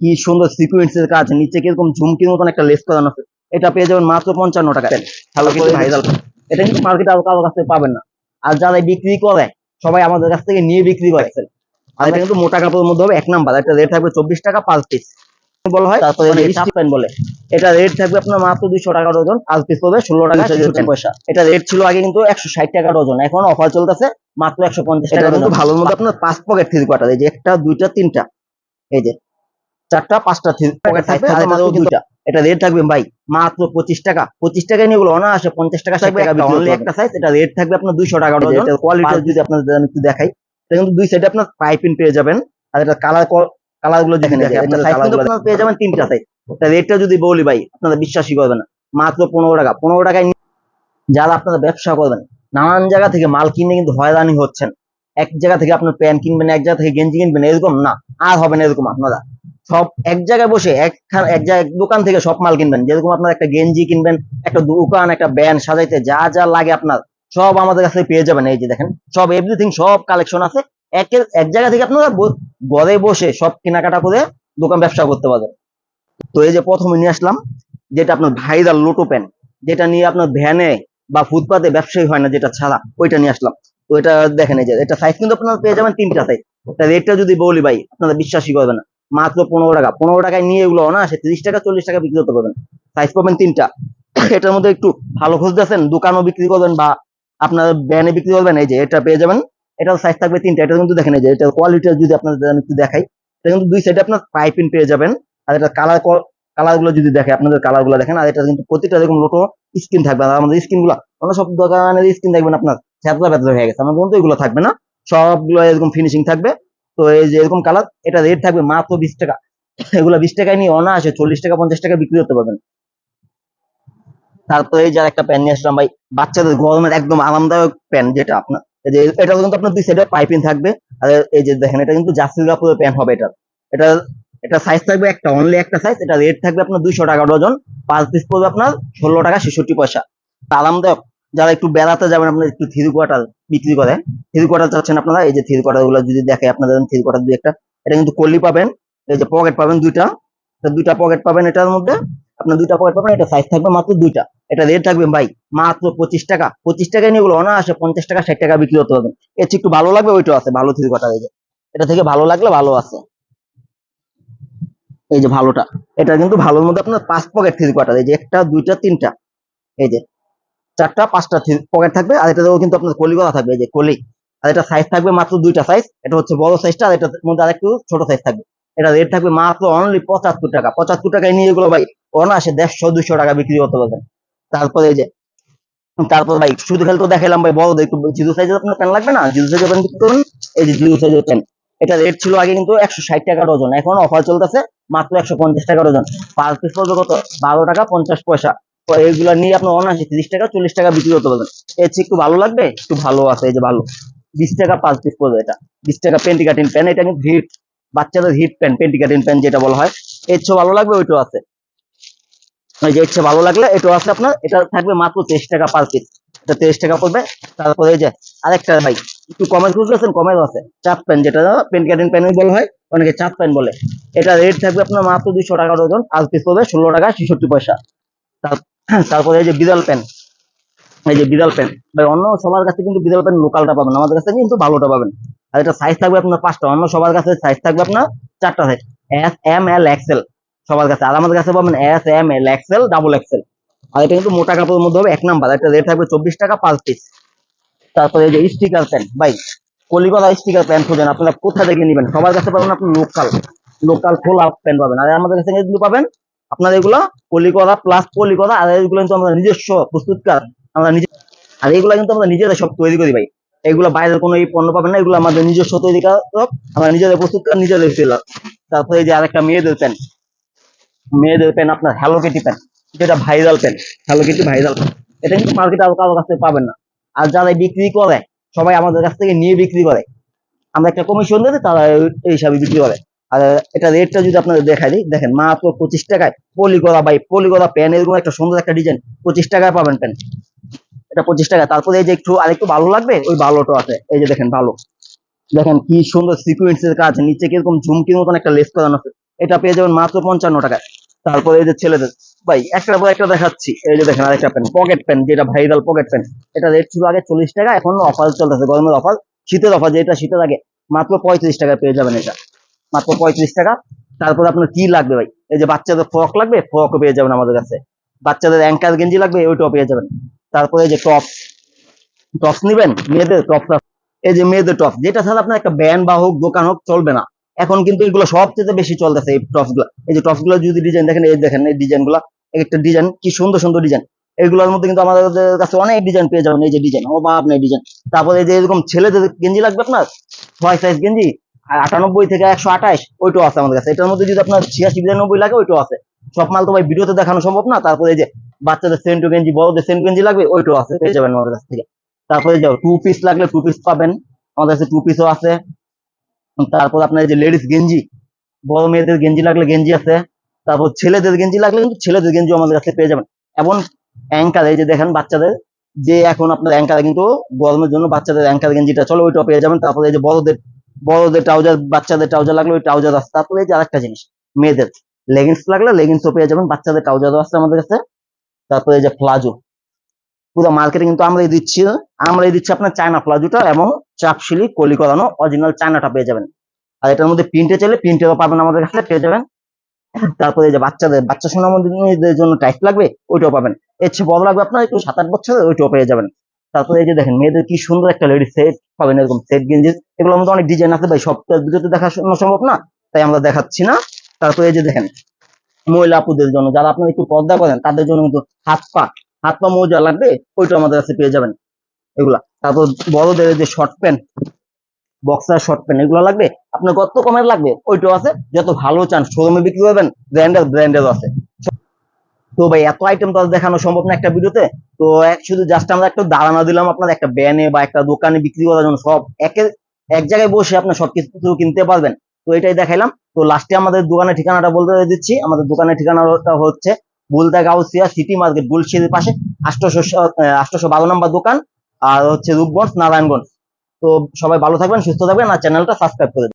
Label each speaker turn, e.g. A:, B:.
A: কি সুন্দর সিকুয়েন্সের কাজ নিচে কীরকম ঝুমকির মতন একটা লেস করানো আছে এটা পেয়ে যাবেন মাত্র পঞ্চান্ন টাকা ভাইরাল এটা কিন্তু মার্কেটে আর কারও কাছে পাবেন না। আর যারা বিক্রি করে সবাই আমাদের কাছ থেকে নিয়ে বিক্রি করে। আর এটা কিন্তু মোটা কাপড়ের মধ্যে হবে এক নাম্বার। এটা রেট থাকবে চব্বিশ টাকা পাঁচ পিস বলা হয় তারপরে প্যান্ট বলে। এটা রেট থাকবে আপনার মাত্র দুইশো টাকা ডজন পাঁচ পিস পড়বে ষোলো টাকা পয়সা। এটা রেট ছিল আগে কিন্তু একশো ষাট টাকা ডজন এখন অফার চলতেছে মাত্র একশো পঞ্চাশ টাকা কিন্তু ভালোর মধ্যে আপনার পাঁচ পকেট থ্রি কোয়ার্টার এই যে একটা দুইটা তিনটা। এই যে চারটা পাঁচটা পকেট থাকবে আর মাত্র দুইটা। এটা রেট থাকবে ভাই মাত্র পঁচিশ টাকা। পঁচিশ টাকা নিয়ে গুলো অনায়াসে পঞ্চাশ টাকা অনলি একটা সাইজ এটা রেট থাকবে আপনার দুইশো টাকা কোয়ালিটি যদি আপনাদের একটু দেখাই এটা কিন্তু দুই সাইডে আপনার পাইপিং পেয়ে যাবেন। আর এটা কালার কালারগুলো দেখেন পেয়ে যাবেন তিনটা সাইজ রেটটা যদি বলি ভাই আপনারা বিশ্বাসই করবেন না। মাত্র পনেরো টাকা। পনেরো টাকায় নিয়ে যারা আপনারা ব্যবসা করবেন নানান জায়গা থেকে মাল কিনে কিন্তু হয়রানি হচ্ছেন। এক জায়গা থেকে আপনার প্যান্ট কিনবেন এক জায়গা থেকে গেঞ্জি কিনবেন এরকম না। আর হবে না এরকম আপনারা। সব এক জায়গায় বসে এক এক জায়গায় দোকান থেকে সব মাল কিনবেন। যেরকম আপনার একটা গেঞ্জি কিনবেন, একটা দোকান, একটা ব্যান্ড সাজাইতে যা যা লাগে আপনার, সব আমাদের কাছে পেয়ে যাবেন। এই যে দেখেন, সব এভরিথিং সব কালেকশন আছে। এক এক জায়গা থেকে আপনারা ঘরে বসে সব কেনাকাটা করে দোকান ব্যবসা করতে পারবেন। তো এই যে প্রথমে নিয়ে আসলাম, যেটা আপনার ভাইরাল লোটো প্যান যেটা নিয়ে আপনার ভ্যানে বা ফুটপাতে ব্যবসায়ী হয় না যেটা ছাড়া, ওইটা নিয়ে আসলাম। তো এটা দেখেন এই যে, এটা সাইজ কিন্তু আপনারা পেয়ে যাবেন তিনটা সাইজ রেটটা যদি বলি ভাই, আপনারা বিশ্বাসই করবেন না। মাত্র পনেরো টাকা। পনেরো টাকায় নিয়ে এগুলো না, সে তিরিশ টাকা, চল্লিশ টাকা বিক্রি করতে পারবেন। সাইজ পাবেন তিনটা। এটার মধ্যে একটু ভালো খুঁজতেছেন দোকানও বিক্রি করবেন বা আপনার ব্যানে বিক্রি করবেন, এই যে এটা পেয়ে যাবেন। এটার সাইজ থাকবে তিনটা। এটা কিন্তু দেখেন, এই যে এটা কোয়ালিটি যদি আপনাদের আমি একটু দেখাই, এটা কিন্তু দুই সাইডে আপনার পাইপিন পেয়ে যাবেন। আর এটা কালার কালারগুলো যদি দেখে আপনাদের কালারগুলো দেখেন, আর এটা কিন্তু প্রতিটা এরকম লোটো স্কিন থাকবে। আর আমাদের স্কিনগুলো, অন্য সব দোকানের স্কিন দেখবেন আপনার ছ্যাপলা ব্যথা হয়ে গেছে। আমাদের কিন্তু এগুলো থাকবে না। সবগুলো এরকম ফিনিশিং থাকবে। তো এই যে এরকম কালার এটা রেট থাকবে মাত্র বিশ টাকা। এগুলো বিশ টাকায় নিয়ে অনায়াসে চল্লিশ টাকা, পঞ্চাশ টাকা বিক্রি করতে পারবেন। তারপরে এই যে একটা প্যান নিয়ে আসলাম ভাই, বাচ্চাদের গরমের একদম আরামদায়ক প্যান যেটা আপনার যে এটা কিন্তু আপনার দুই সাইডে পাইপিং থাকবে। আর এই যে দেখেন, এটা কিন্তু জার্সি কাপড়ের প্যান হবে এটা এটা এটা সাইজ থাকবে একটা অনলি একটা সাইজ এটা রেট থাকবে আপনার দুইশো টাকা ডজন। পাঁচ পিস পড়বে আপনার ষোলো টাকা ছেষট্টি পয়সা। আরামদায়ক। যারা একটু বেড়াতে যাবেন, আপনার একটু থ্রি কোয়ার্টার বিক্রি করে থ্রি কোয়ার্টার চাচ্ছেন আপনারা, এই যে থ্রি কোয়ার্টারগুলো যদি দেখে আপনাদের, থ্রি কোয়ার্টার দুই একটা, এটা কিন্তু কলি পাবেন, এই যে পকেট পাবেন দুইটা। দুইটা পকেট পাবেন এটার মধ্যে, আপনার দুইটা পকেট পাবেন, এটা সাইজ থাকবে মাত্র দুইটা। এটা রেট থাকবে ভাই মাত্র পঁচিশ টাকা। পঁচিশ টাকায় নিয়ে এগুলো অনায়াসে পঞ্চাশ টাকা, ষাট টাকা বিক্রি করতে পারবেন। এর একটু ভালো লাগবে ওইটাও আছে, ভালো থ্রি কোয়ার্টার, এই যে। এটা থেকে ভালো লাগলে ভালো আছে। এই যে ভালোটা, এটা কিন্তু ভালোর মধ্যে আপনার পাঁচ পকেট থ্রি কোয়ার্টার এই যে একটা, দুইটা, তিনটা। এই যে চারটা, পাঁচটা পকেট থাকবে, আর এটাতেও কিন্তু আপনার কলি থাকবে যে কলি। আর এটা সাইজ থাকবে মাত্র দুইটা সাইজ এটা হচ্ছে বড় সাইজটা আর এটার মধ্যে আরেকটু ছোট সাইজ থাকবে। এটা রেট থাকবে মাত্র অনলি পঁচাত্তর টাকা। পঁচাত্তর টাকায় নিয়ে এগুলো ভাই অনায়াসে দেড়শো, দুইশো টাকা বিক্রি করতে পারবেন। তারপরে এই যে, তারপর ভাই শুধু খেলে তো দেখালাম ভাই বড় একটু জিরো সাইজের আপনার প্যান লাগবে না? জিরো সাইজের প্যান করুন, এই যে জিরো সাইজের প্যান এটা রেট ছিল আগে কিন্তু একশো ষাট টাকা ডজন এখন অফার চলতেছে মাত্র একশো পঞ্চাশ টাকা ডজন পার পিস পড়বে কত? বারো টাকা পঞ্চাশ পয়সা। এইগুলা নিয়ে আপনার অনায়াসে তিরিশ টাকা, চল্লিশ টাকা বিক্রি করতে পারবেন। এর চেয়ে একটু ভালো লাগবে? একটু ভালো আছে, এই যে ভালো। বিশ টাকা পাঁচ পিস পড়বে এটা। বিশ টাকা পেন্টি কাটিং প্যান এটা কিন্তু হিট। বাচ্চাদের hit pant panty cutting pant যেটা বলা হয়। এর চেয়ে ভালো লাগবে ওইটাও আছে। যে চেয়ে ভালো লাগলে এটাও আছে আপনার। এটা থাকবে মাত্র তেইশ টাকা পার পিস এটা তেইশ টাকা পড়বে। তারপরে যে আরেকটা ভাই, একটু কমের খুঁজতেছেন কমের আছে। চাপ প্যান যেটা পেন কাটিং প্যান বলা হয়, অনেকে চাপ প্যান বলে। এটা রেট থাকবে আপনার মাত্র দুইশো টাকা ডজন পাঁচ পিস পড়বে, ষোলো টাকা, ছেষট্টি পয়সা। তার- তারপরে এই যে বিড়াল পেন, এই যে বিড়াল পেন, ভাই, অন্য সবার কাছে কিন্তু বিড়াল পেন লোকালটা পাবেন, আমাদের কাছে কিন্তু ভালোটা পাবেন। আর এটা সাইজ থাকবে আপনার পাঁচটা, অন্য সবার কাছে সাইজ থাকবে আপনার চারটা size S M L XL সবার কাছে, আর আমাদের কাছে পাবেন S M L XL double XL আর এটা কিন্তু মোটা কাপড়ের মধ্যে হবে, এক নাম্বার এটা রেট থাকবে চব্বিশ টাকা পাঁচ পিস তারপরে এই যে স্টিকার প্যান ভাই কলিকতা স্টিকার প্যান খোঁজেন, আপনারা কোথা থেকে নেবেন? সবার কাছে পাবেন আপনি লোকাল লোকাল খোলা প্যান পাবেন। আর আমাদের কাছে পাবেন আপনার এগুলো কলিকতা প্লাস কলিকতা আর এগুলো কিন্তু আমরা নিজস্ব প্রস্তুতকার, আমরা নিজে আর এগুলো কিন্তু আমরা নিজেরা সব তৈরি করি ভাই। এগুলো বাইরের কোনো এই পণ্য পাবেন না, এগুলো আমাদের নিজস্ব তৈরি কারক আমরা নিজেদের প্রস্তুতকার, নিজেদের সেলার তারপরে এই যে আরেকটা মেয়েদের প্যান মেয়েদের প্যান আপনার হ্যালো কেটি প্যান যেটা viral pant hello kitty viral pant এটা কিন্তু মার্কেটে আর কারোর কাছে পাবেন না। আর যারা বিক্রি করে, সবাই আমাদের কাছ থেকে নিয়ে বিক্রি করে। আমরা একটা কমিশন দিতে তারা এই হিসাবে বিক্রি করে। আর এটা রেটটা যদি আপনাদের দেখাই দিই, দেখেন মাত্র পঁচিশ টাকায় পলি করা বাই পলি করা প্যান এরকম একটা সুন্দর একটা ডিজাইন পঁচিশ টাকায় পাবেন প্যান এটা পঁচিশ টাকা। তারপরে এই যে একটু আরেকটু ভালো লাগবে, ওই ভালোটা আছে, এই যে দেখেন ভালো দেখেন কি সুন্দর সিকুয়েন্সের কাজ, নিচে কীরকম ঝুমকির মতন একটা লেস করানো আছে, এটা প্যান প্যান পেয়ে যাবেন মাত্র পঞ্চান্ন টাকায়। তারপরে এই যে ছেলেদের, ভাই একটা পর একটা দেখাচ্ছি, এই যে দেখেন আরেকটা পেন পকেট পেন যেটা ভাইরাল পকেট পেন এটা রেট ছিল আগে চল্লিশ টাকা, এখন অফার চলতেছে, গরমের অফার শীতের অফার যেটা শীতের আগে, মাত্র পঁয়ত্রিশ টাকা পেয়ে যাবেন এটা। মাত্র পঁয়ত্রিশ টাকা। তারপর আপনার কি লাগবে ভাই? এই যে বাচ্চাদের ফ্রক লাগবে ফ্রকও পেয়ে যাবেন আমাদের কাছে। বাচ্চাদের অ্যাঙ্কার গেঞ্জি লাগবে, ওইটাও পেয়ে যাবেন। তারপরে এই যে টপ টপস নিবেন, মেয়েদের টপ এই যে মেয়েদের টপ যেটা ছাড়া আপনার একটা ব্যান্ড বা হোক, দোকান হোক, চলবে না। এখন কিন্তু এগুলো সবচেয়ে বেশি চলতেছে এই টপসগুলো। এই যে টপসগুলো যদি ডিজাইন দেখেন, এই দেখেন, এই ডিজাইনগুলা, একটা ডিজাইন কি সুন্দর সুন্দর ডিজাইন এগুলোর মধ্যে কিন্তু আমাদের কাছে অনেক ডিজাইন পেয়ে যাবেন, এই যে ডিজাইন ও বাপ নেই ডিজাইন তারপরে এই যে এরকম ছেলেদের গেঞ্জি লাগবে আপনার? ছয় সাইজ গেঞ্জি আর আটানব্বই থেকে একশো আঠাশ, ওইটাও আছে আমাদের কাছে। এটার মধ্যে যদি আপনার ছিয়াশি, বিরানব্বই লাগে, ওইটাও আছে। সব মাল তো ভাই ভিডিওতে দেখানো সম্ভব না। তারপরে যে বাচ্চাদের সেন্টু গেঞ্জি, বড়দের সেন্টু গেঞ্জি লাগবে, ওইটাও আছে, পেয়ে যাবেন আমাদের কাছ থেকে। তারপরে যাও টু পিস লাগলে টু পিস পাবেন। আমাদের কাছে টু পিসও আছে। তারপর আপনার যে লেডিস গেঞ্জি, বড় মেয়েদের গেঞ্জি লাগলে গেঞ্জি আছে। তারপর ছেলেদের গেঞ্জি লাগলে কিন্তু ছেলেদের গেঞ্জি আমাদের কাছে পেয়ে যাবেন। এবং অ্যাঙ্কার এই যে দেখেন বাচ্চাদের, যে এখন আপনার অ্যাঙ্কার কিন্তু গরমের জন্য বাচ্চাদের অ্যাঙ্কার গেঞ্জিটা চলো, ওইটাও পেয়ে যাবেন। তারপরে এই যে বড়দের বড়দের ট্রাউজার বাচ্চাদের ট্রাউজার লাগলে ওই ট্রাউজার আছে তারপরে এই যে আরেকটা জিনিস, মেয়েদের। লেগিংস লাগলে লেগিংসও পেয়ে যাবেন। বাচ্চাদের ট্রাউজারও আছে আমাদের কাছে। তারপরে এই যে প্লাজো। পুরো মার্কেটে কিন্তু আমরাই দিচ্ছি। আমরাই দিচ্ছি আপনার চায়না প্লাজোটা এবং চাপশিলি কলি করানো অরিজিনাল চায়নাটা পেয়ে যাবেন। আর এটার মধ্যে প্রিন্টে চাইলে প্রিন্টেরও পাবেন আমাদের কাছে, পেয়ে যাবেন। তারপরে এই যে বাচ্চাদের, বাচ্চা সোনামন্দিরদের জন্য টাইপ লাগবে, ওইটাও পাবেন। এর চেয়ে বড় লাগবে আপনার একটু সাত আট বছরের, ওইটাও পেয়ে যাবেন। তারপরে এই যে দেখেন, মেয়েদের কি সুন্দর একটা লেডি সেট পাবেন এরকম সেট গেঞ্জি। এগুলোর মধ্যে অনেক ডিজাইন আছে ভাই, সব ভিডিওতে দেখা সম্ভব না, তাই আমরা দেখাচ্ছি না। তারপরে এই যে দেখেন, মহিলা আপুদের জন্য, যারা আপনারা একটু পর্দা করেন, তাদের জন্য কিন্তু হাত পা হাত পা মোজা লাগবে ওইটা আমাদের কাছে পেয়ে যাবেন। এগুলা, তারপর বড়দের যে short pant boxer short pant এগুলো লাগবে, আপনার কত কমের লাগবে, ওইটাও আছে। যত ভালো চান শোরুমে বিক্রি করবেন ব্র্যান্ডের ব্র্যান্ডের আছে। তো ভাই, এত আইটেম তো দেখানো সম্ভব না একটা ভিডিওতে। তো শুধু জাস্ট আমরা একটা দাঁড়ানো দিলাম আপনার একটা ব্যানে বা একটা দোকানে বিক্রি করার জন্য সব একে, এক জায়গায় বসে আপনি সবকিছু কিনতে পারবেন। তো এটাই দেখাইলাম। তো লাস্টে আমাদের দোকানের ঠিকানাটা বলতে দিচ্ছি। আমাদের দোকানের ঠিকানাটা হচ্ছে বুলদা গাউসিয়া সিটি মার্কেট বুলশির পাশে আষ্টশো আষ্টশো বারো নম্বর দোকান। আর হচ্ছে রূপগঞ্জ, নারায়ণগঞ্জ। তো সবাই ভালো থাকবেন, সুস্থ থাকবেন। আর চ্যানেলটা সাবস্ক্রাইব করে।